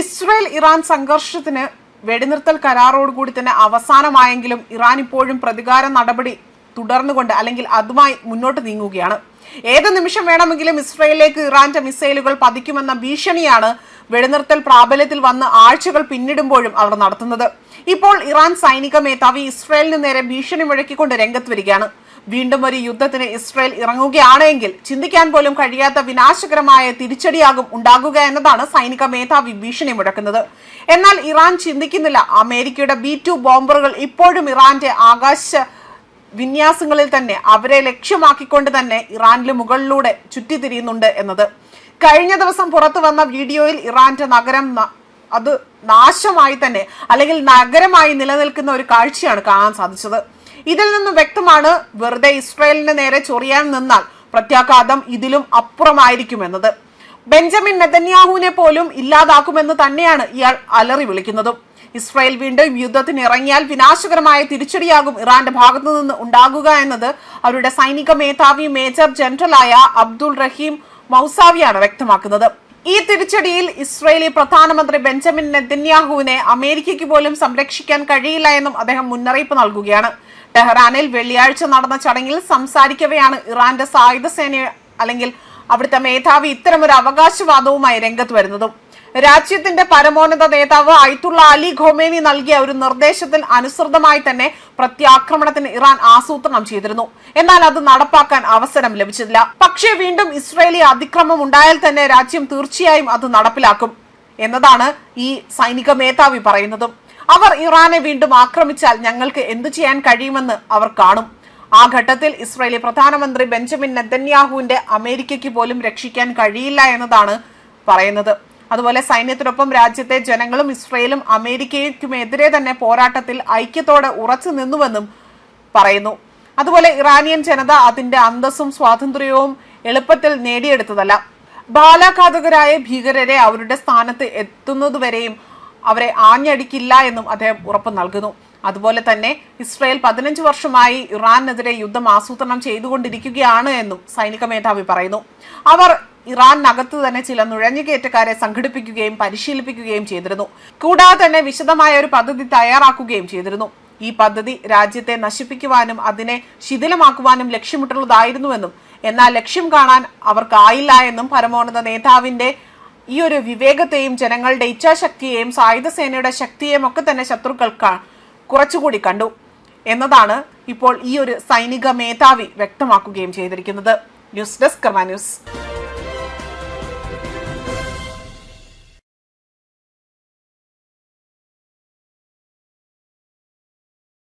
Israel Iran സംഘർഷത്തിന് വെടിനിർത്തൽ കരാറോടുകൂടി തന്നെ അവസാനമായെങ്കിലും ഇറാൻ ഇപ്പോഴും പ്രതികാര നടപടി തുടർന്നുകൊണ്ട് അല്ലെങ്കിൽ അതുമായി മുന്നോട്ട് നീങ്ങുകയാണ്. ഏത് നിമിഷം വേണമെങ്കിലും ഇസ്രയേലിലേക്ക് ഇറാന്റെ മിസൈലുകൾ പതിക്കുമെന്ന ഭീഷണിയാണ് വെടിനിർത്തൽ പ്രാബല്യത്തിൽ വന്ന് ആഴ്ചകൾ പിന്നിടുമ്പോഴും അവർ നടത്തുന്നത്. ഇപ്പോൾ ഇറാൻ സൈനിക മേധാവി ഇസ്രയേലിന് നേരെ ഭീഷണി മുഴക്കിക്കൊണ്ട് രംഗത്ത് വരികയാണ്. വീണ്ടും ഒരു യുദ്ധത്തിന് ഇസ്രയേൽ ഇറങ്ങുകയാണെങ്കിൽ ചിന്തിക്കാൻ പോലും കഴിയാത്ത വിനാശകരമായ തിരിച്ചടിയാകും ഉണ്ടാകുക എന്നതാണ് സൈനിക മേധാവി ഭീഷണി മുഴക്കുന്നത്. എന്നാൽ ഇറാൻ ചിന്തിക്കുന്നില്ല. അമേരിക്കയുടെ ബി ടു ബോംബറുകൾ ഇപ്പോഴും ഇറാന്റെ ആകാശ വിന്യാസങ്ങളിൽ തന്നെ അവരെ ലക്ഷ്യമാക്കിക്കൊണ്ട് തന്നെ ഇറാനിലെ മുകളിലൂടെ ചുറ്റിത്തിരിയുന്നുണ്ട് എന്നത്. കഴിഞ്ഞ ദിവസം പുറത്തു വന്ന വീഡിയോയിൽ ഇറാന്റെ നഗരം അത് നാശമായി തന്നെ അല്ലെങ്കിൽ നഗരമായി നിലനിൽക്കുന്ന ഒരു കാഴ്ചയാണ് കാണാൻ സാധിച്ചത്. ഇതിൽ നിന്നും വ്യക്തമാണ് വെറുതെ ഇസ്രായേലിന് നേരെ ചൊറിയാൻ നിന്നാൽ പ്രത്യാഘാതം ഇതിലും അപ്പുറമായിരിക്കുമെന്നത്. ബെഞ്ചമിൻ നെതന്യാഹുവിനെ പോലും ഇല്ലാതാക്കുമെന്ന് തന്നെയാണ് ഇയാൾ അലറി വിളിക്കുന്നതും. ഇസ്രായേൽ വീണ്ടും യുദ്ധത്തിന് ഇറങ്ങിയാൽ വിനാശകരമായ തിരിച്ചടിയാകും ഇറാന്റെ ഭാഗത്തു നിന്ന് ഉണ്ടാകുക എന്നത് അവരുടെ സൈനിക മേധാവി മേജർ ജനറലായ അബ്ദുൾ റഹീം മൗസാവിയാണ് വ്യക്തമാക്കുന്നത്. ഈ തിരിച്ചടിയിൽ ഇസ്രയേലി പ്രധാനമന്ത്രി ബെഞ്ചമിൻ നെതന്യാഹുവിനെ അമേരിക്കയ്ക്ക് പോലും സംരക്ഷിക്കാൻ കഴിയില്ല എന്നും അദ്ദേഹം മുന്നറിയിപ്പ് നൽകുകയാണ്. ടെഹ്റാനിൽ വെള്ളിയാഴ്ച നടന്ന ചടങ്ങിൽ സംസാരിക്കവെയാണ് ഇറാന്റെ സായുധ സേന അല്ലെങ്കിൽ അവിടുത്തെ മേധാവി ഇത്തരമൊരു അവകാശവാദവുമായി രംഗത്ത് വരുന്നതും. രാജ്യത്തിന്റെ പരമോന്നത നേതാവ് അയ്ത്തുള്ള അലി ഖൊമേനി നൽകിയ ഒരു നിർദ്ദേശത്തിൽ അനുസൃതമായി തന്നെ പ്രത്യാക്രമണത്തിന് ഇറാൻ ആസൂത്രണം ചെയ്തിരുന്നു. എന്നാൽ അത് നടപ്പാക്കാൻ അവസരം ലഭിച്ചില്ല. പക്ഷേ വീണ്ടും ഇസ്രയേലി അതിക്രമം ഉണ്ടായാൽ തന്നെ രാജ്യം തീർച്ചയായും അത് നടപ്പിലാക്കും എന്നതാണ് ഈ സൈനിക മേധാവി പറയുന്നതും. അവർ ഇറാനെ വീണ്ടും ആക്രമിച്ചാൽ ഞങ്ങൾക്ക് എന്തു ചെയ്യാൻ കഴിയുമെന്ന് അവർ കാണും. ആ ഘട്ടത്തിൽ ഇസ്രയേലി പ്രധാനമന്ത്രി ബെഞ്ചമിൻ നെതന്യാഹുവിന്റെ അമേരിക്കയ്ക്ക് പോലും രക്ഷിക്കാൻ കഴിയില്ല എന്നതാണ് പറയുന്നത്. അതുപോലെ സൈന്യത്തിനൊപ്പം രാജ്യത്തെ ജനങ്ങളും ഇസ്രയേലും അമേരിക്കയ്ക്കുമെതിരെ തന്നെ പോരാട്ടത്തിൽ ഐക്യത്തോടെ ഉറച്ചു നിന്നുവെന്നും പറയുന്നു. അതുപോലെ ഇറാനിയൻ ജനത അതിന്റെ അന്തസ്സും സ്വാതന്ത്ര്യവും എളുപ്പത്തിൽ നേടിയെടുത്തതല്ല. ബാലാഘാതകരായ ഭീകരരെ അവരുടെ സ്ഥാനത്ത് എത്തുന്നതുവരെയും അവരെ ആഞ്ഞടിക്കില്ല എന്നും അദ്ദേഹം ഉറപ്പ് നൽകുന്നു. അതുപോലെ തന്നെ ഇസ്രയേൽ പതിനഞ്ച് വർഷമായി ഇറാനെതിരെ യുദ്ധം ആസൂത്രണം ചെയ്തുകൊണ്ടിരിക്കുകയാണ് എന്നും സൈനിക മേധാവി പറയുന്നു. അവർ ഇറാനകത്ത് തന്നെ ചില നുഴഞ്ഞുകയറ്റക്കാരെ സംഘടിപ്പിക്കുകയും പരിശീലിപ്പിക്കുകയും ചെയ്തിരുന്നു. കൂടാതെ തന്നെ വിശദമായ ഒരു പദ്ധതി തയ്യാറാക്കുകയും ചെയ്തിരുന്നു. ഈ പദ്ധതി രാജ്യത്തെ നശിപ്പിക്കുവാനും അതിനെ ശിഥിലമാക്കുവാനും ലക്ഷ്യമിട്ടുള്ളതായിരുന്നുവെന്നും എന്നാൽ ലക്ഷ്യം കാണാൻ അവർക്കായില്ല എന്നും പരമോന്നത നേതാവിന്റെ ഈ ഒരു വിവേകത്തെയും ജനങ്ങളുടെ ഇച്ഛാശക്തിയെയും സായുധ സേനയുടെ ശക്തിയെയും ഒക്കെ തന്നെ ശത്രുക്കൾ കുറച്ചുകൂടി കണ്ടു. എന്നതാണ് ഇപ്പോൾ ഈ ഒരു സൈനിക മേധാവി വ്യക്തമാക്കുകയും ചെയ്തിരിക്കുന്നത്. News desk news.